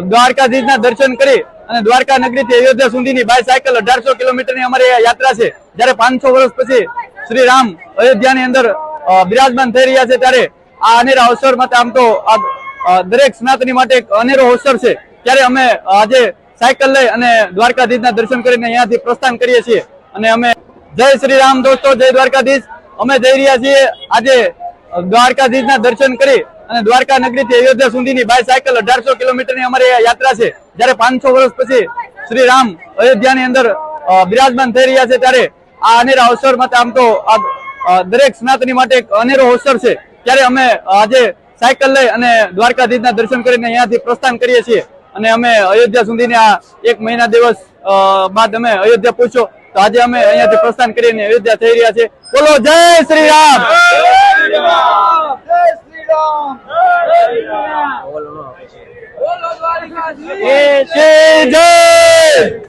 દ્વારકાધીશના દર્શન કરી અને દ્વારકા નગરીથી અયોધ્યા સુધીની બાય સાયકલ અઢારસો કિલોમીટરની અમારી યાત્રા છે. જ્યારે પાંચસો વર્ષ પછી શ્રી રામ અયોધ્યાની અંદર બિરાજમાન થઈ રહ્યા છે ત્યારે આ અનેરા અવસર માટે આમ તો દરેક સનાતની માટે એક અનેરો અવસર છે. ત્યારે અમે આજે સાયકલ લઈ અને દ્વારકાધીશના દર્શન કરીને અહીંયાથી પ્રસ્થાન કરીએ છીએ. અને અમે જય શ્રી રામ દોસ્તો, જય દ્વારકાધીશ. અમે જઈ રહ્યા છીએ આજે દ્વારકાધીશના દર્શન કરી અને દ્વારકા નગરીથી અયોધ્યા સુધીની બાયસાયકલ અઢારસો કિલોમીટરની અમારી યાત્રા છે. જ્યારે પાંચસો વર્ષ પછી શ્રી રામ અયોધ્યાની અંદર બિરાજમાન થઈ રહ્યા છે, ત્યારે આ અનેરા અવસર માટે આમ તો દરેક સનાતની માટે એક અનેરો અવસર છે. ત્યારે અમે આજે સાયકલ લઈ અને દ્વારકાધીશના દર્શન કરીને અહીંયાથી પ્રસ્થાન કરીએ છીએ. અને અમે અયોધ્યા સુધીની આ એક મહિના દિવસ બાદ અમે અયોધ્યા પૂછો તો આજે અમે અહીંયાથી પ્રસ્થાન કરીને અયોધ્યા થઈ રહ્યા છે બોલો જય શ્રી રામ! જય જય